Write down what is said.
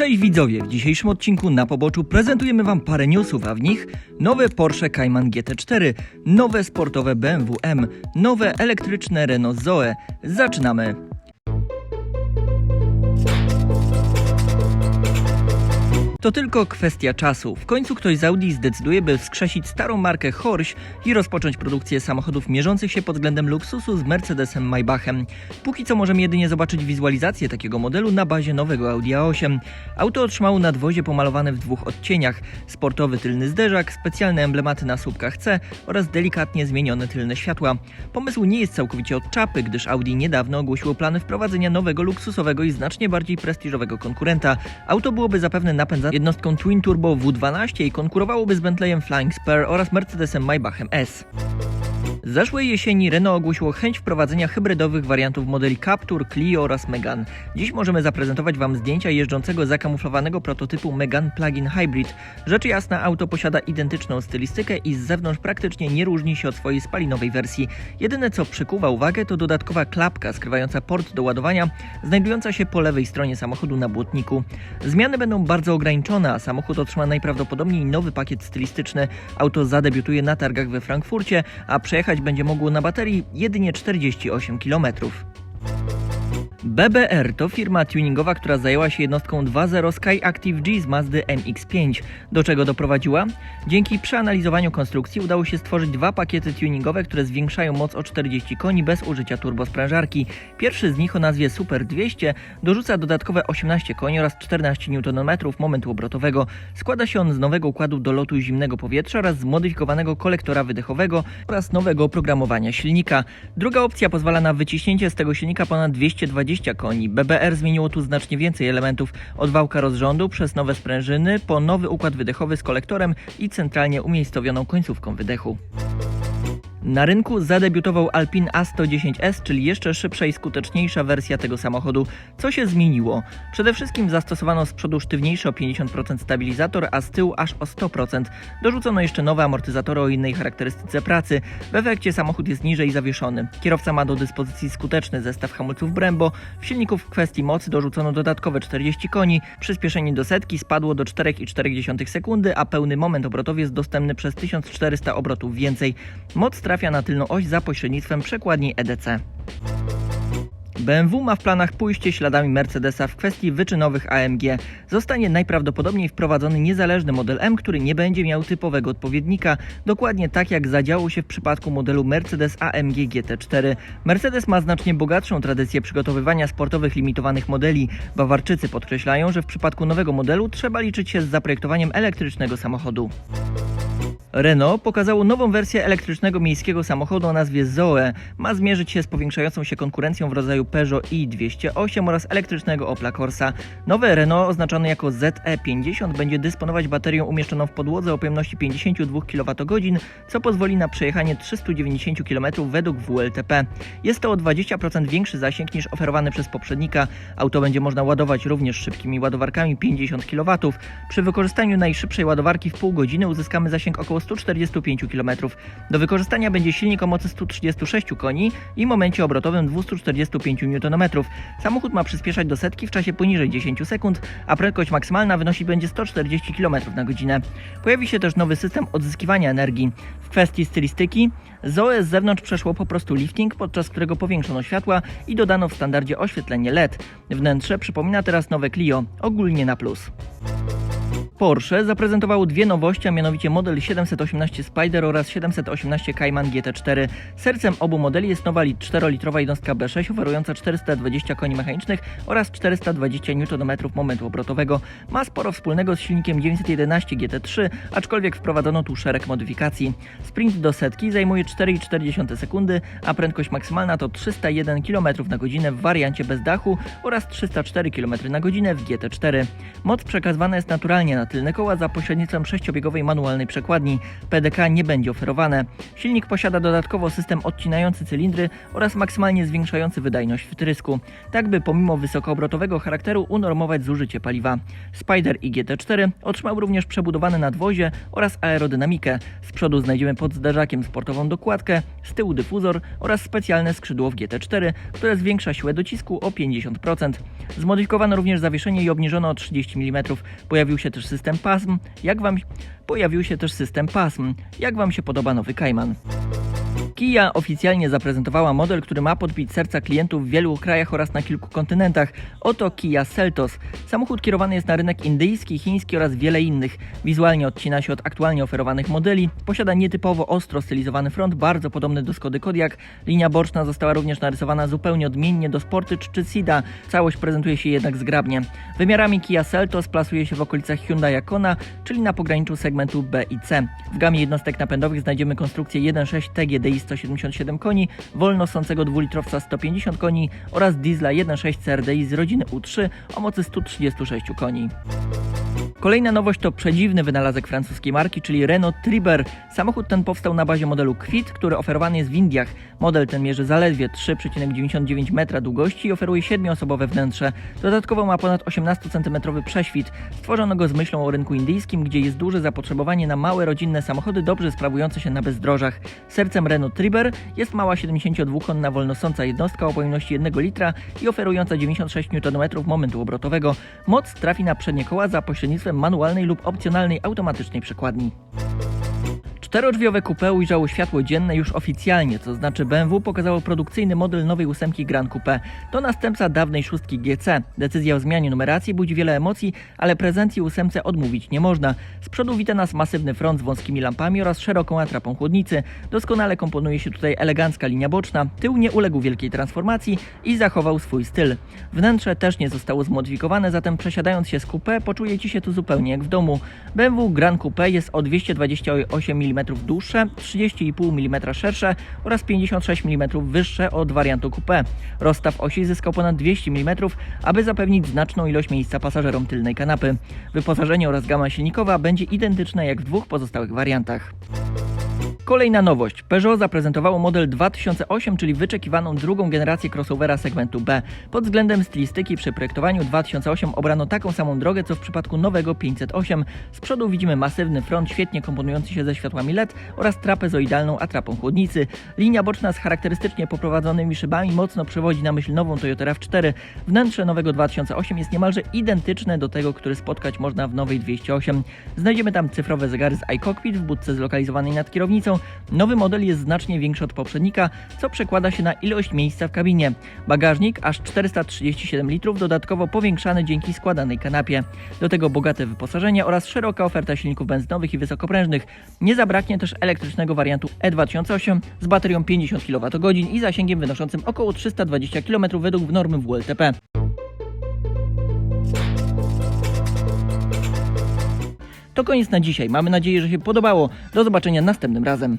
Cześć widzowie, w dzisiejszym odcinku na poboczu prezentujemy Wam parę newsów, a w nich nowe Porsche Cayman GT4, nowe sportowe BMW M, nowe elektryczne Renault Zoe. Zaczynamy! To tylko kwestia czasu. W końcu ktoś z Audi zdecyduje, by wskrzesić starą markę Horś i rozpocząć produkcję samochodów mierzących się pod względem luksusu z Mercedesem Maybachem. Póki co możemy jedynie zobaczyć wizualizację takiego modelu na bazie nowego Audi A8. Auto otrzymało nadwozie pomalowane w dwóch odcieniach: sportowy tylny zderzak, specjalne emblematy na słupkach C oraz delikatnie zmienione tylne światła. Pomysł nie jest całkowicie od czapy, gdyż Audi niedawno ogłosiło plany wprowadzenia nowego luksusowego i znacznie bardziej prestiżowego konkurenta. Auto byłoby zapewne napędzane jednostką Twin Turbo W12 i konkurowałoby z Bentleyem Flying Spur oraz Mercedesem Maybachem S. Zeszłej jesieni Renault ogłosiło chęć wprowadzenia hybrydowych wariantów modeli Captur, Clio oraz Megane. Dziś możemy zaprezentować Wam zdjęcia jeżdżącego zakamuflowanego prototypu Megane Plug-in Hybrid. Rzecz jasna, auto posiada identyczną stylistykę i z zewnątrz praktycznie nie różni się od swojej spalinowej wersji. Jedyne co przykuwa uwagę to dodatkowa klapka skrywająca port do ładowania, znajdująca się po lewej stronie samochodu na błotniku. Zmiany będą bardzo ograniczone, a samochód otrzyma najprawdopodobniej nowy pakiet stylistyczny. Auto zadebiutuje na targach we Frankfurcie, a przejechać będzie mogło na baterii jedynie 48 km. BBR to firma tuningowa, która zajęła się jednostką 2.0 Sky Active G z Mazdy MX-5. Do czego doprowadziła? Dzięki przeanalizowaniu konstrukcji udało się stworzyć dwa pakiety tuningowe, które zwiększają moc o 40 koni bez użycia turbosprężarki. Pierwszy z nich o nazwie Super 200 dorzuca dodatkowe 18 koni oraz 14 Nm momentu obrotowego. Składa się on z nowego układu dolotu zimnego powietrza oraz zmodyfikowanego kolektora wydechowego oraz nowego oprogramowania silnika. Druga opcja pozwala na wyciśnięcie z tego silnika ponad 220 koni. BBR zmieniło tu znacznie więcej elementów, od wałka rozrządu przez nowe sprężyny, po nowy układ wydechowy z kolektorem i centralnie umiejscowioną końcówką wydechu. Na rynku zadebiutował Alpine A110S, czyli jeszcze szybsza i skuteczniejsza wersja tego samochodu. Co się zmieniło? Przede wszystkim zastosowano z przodu sztywniejszy o 50% stabilizator, a z tyłu aż o 100%. Dorzucono jeszcze nowe amortyzatory o innej charakterystyce pracy. W efekcie samochód jest niżej zawieszony. Kierowca ma do dyspozycji skuteczny zestaw hamulców Brembo. W silniku w kwestii mocy dorzucono dodatkowe 40 koni. Przyspieszenie do setki spadło do 4,4 sekundy, a pełny moment obrotowy jest dostępny przez 1400 obrotów więcej. Moc trafia na tylną oś za pośrednictwem przekładni EDC. BMW ma w planach pójście śladami Mercedesa w kwestii wyczynowych AMG. Zostanie najprawdopodobniej wprowadzony niezależny model M, który nie będzie miał typowego odpowiednika, dokładnie tak jak zadziało się w przypadku modelu Mercedes AMG GT4. Mercedes ma znacznie bogatszą tradycję przygotowywania sportowych limitowanych modeli. Bawarczycy podkreślają, że w przypadku nowego modelu trzeba liczyć się z zaprojektowaniem elektrycznego samochodu. Renault pokazało nową wersję elektrycznego miejskiego samochodu o nazwie Zoe. Ma zmierzyć się z powiększającą się konkurencją w rodzaju Peugeot i208 oraz elektrycznego Opla Corsa. Nowe Renault oznaczone jako ZE50 będzie dysponować baterią umieszczoną w podłodze o pojemności 52 kWh, co pozwoli na przejechanie 390 km według WLTP. Jest to o 20% większy zasięg niż oferowany przez poprzednika. Auto będzie można ładować również szybkimi ładowarkami 50 kW. Przy wykorzystaniu najszybszej ładowarki w pół godziny uzyskamy zasięg około 145 km. Do wykorzystania będzie silnik o mocy 136 koni i momencie obrotowym 245 Nm. Samochód ma przyspieszać do setki w czasie poniżej 10 sekund, a prędkość maksymalna wynosić będzie 140 km na godzinę. Pojawi się też nowy system odzyskiwania energii. W kwestii stylistyki Zoe z zewnątrz przeszło po prostu lifting, podczas którego powiększono światła i dodano w standardzie oświetlenie LED. Wnętrze przypomina teraz nowe Clio, ogólnie na plus. Porsche zaprezentowało dwie nowości, a mianowicie model 718 Spider oraz 718 Cayman GT4. Sercem obu modeli jest nowa 4-litrowa jednostka B6 oferująca 420 koni mechanicznych oraz 420 Nm momentu obrotowego. Ma sporo wspólnego z silnikiem 911 GT3, aczkolwiek wprowadzono tu szereg modyfikacji. Sprint do setki zajmuje 4,4 sekundy, a prędkość maksymalna to 301 km na godzinę w wariancie bez dachu oraz 304 km na godzinę w GT4. Moc przekazywana jest naturalnie na tylne koła za pośrednictwem sześciobiegowej manualnej przekładni. PDK nie będzie oferowane. Silnik posiada dodatkowo system odcinający cylindry oraz maksymalnie zwiększający wydajność wtrysku, tak by pomimo wysokoobrotowego charakteru unormować zużycie paliwa. Spider i GT4 otrzymał również przebudowane nadwozie oraz aerodynamikę. Z przodu znajdziemy pod zderzakiem sportową dokładkę, z tyłu dyfuzor oraz specjalne skrzydło w GT4, które zwiększa siłę docisku o 50%. Zmodyfikowano również zawieszenie i obniżono o 30 mm. Pojawił się też system pasm. Jak wam pojawił się też system pasm? Jak wam się podoba nowy Cayman? Kia oficjalnie zaprezentowała model, który ma podbić serca klientów w wielu krajach oraz na kilku kontynentach. Oto Kia Seltos. Samochód kierowany jest na rynek indyjski, chiński oraz wiele innych. Wizualnie odcina się od aktualnie oferowanych modeli. Posiada nietypowo ostro stylizowany front, bardzo podobny do Skody Kodiaq. Linia boczna została również narysowana zupełnie odmiennie do Sportage czy Sida. Całość prezentuje się jednak zgrabnie. Wymiarami Kia Seltos plasuje się w okolicach Hyundai Kona, czyli na pograniczu segmentu B i C. W gamie jednostek napędowych znajdziemy konstrukcję 1.6 TGDI 177 koni, wolno sącego dwulitrowca 150 koni oraz diesla 1.6 CRDI z rodziny U3 o mocy 136 koni. Kolejna nowość to przedziwny wynalazek francuskiej marki, czyli Renault Triber. Samochód ten powstał na bazie modelu Kwit, który oferowany jest w Indiach. Model ten mierzy zaledwie 3,99 metra długości i oferuje 7-osobowe wnętrze. Dodatkowo ma ponad 18 cm prześwit. Stworzono go z myślą o rynku indyjskim, gdzie jest duże zapotrzebowanie na małe rodzinne samochody dobrze sprawujące się na bezdrożach. Sercem Renault Triber jest mała 72-konna wolnosąca jednostka o pojemności 1 litra i oferująca 96 Nm momentu obrotowego. Moc trafi na przednie koła za pośrednictwem manualnej lub opcjonalnej automatycznej przekładni. Czterodrzwiowe coupe ujrzało światło dzienne już oficjalnie, co znaczy BMW pokazało produkcyjny model nowej ósemki Grand Coupe. To następca dawnej szóstki GC. Decyzja o zmianie numeracji budzi wiele emocji, ale prezencji ósemce odmówić nie można. Z przodu wita nas masywny front z wąskimi lampami oraz szeroką atrapą chłodnicy. Doskonale komponuje się tutaj elegancka linia boczna, tył nie uległ wielkiej transformacji i zachował swój styl. Wnętrze też nie zostało zmodyfikowane, zatem przesiadając się z coupe poczujecie się tu zupełnie jak w domu. BMW Grand Coupe jest o 228 mm dłuższe, 30,5 mm szersze oraz 56 mm wyższe od wariantu coupe. Rozstaw osi zyskał ponad 200 mm, aby zapewnić znaczną ilość miejsca pasażerom tylnej kanapy. Wyposażenie oraz gama silnikowa będzie identyczne jak w dwóch pozostałych wariantach. Kolejna nowość. Peugeot zaprezentowało model 2008, czyli wyczekiwaną drugą generację crossovera segmentu B. Pod względem stylistyki przy projektowaniu 2008 obrano taką samą drogę, co w przypadku nowego 508. Z przodu widzimy masywny front, świetnie komponujący się ze światłami LED oraz trapezoidalną atrapą chłodnicy. Linia boczna z charakterystycznie poprowadzonymi szybami mocno przywodzi na myśl nową Toyota RAV4. Wnętrze nowego 2008 jest niemalże identyczne do tego, który spotkać można w nowej 208. Znajdziemy tam cyfrowe zegary z iCockpit w budce zlokalizowanej nad kierownicą, Nowy model jest znacznie większy od poprzednika, co przekłada się na ilość miejsca w kabinie. Bagażnik aż 437 litrów, dodatkowo powiększany dzięki składanej kanapie. Do tego bogate wyposażenie oraz szeroka oferta silników benzynowych i wysokoprężnych. Nie zabraknie też elektrycznego wariantu E2008 z baterią 50 kWh i zasięgiem wynoszącym około 320 km według normy WLTP. To koniec na dzisiaj. Mamy nadzieję, że się podobało. Do zobaczenia następnym razem.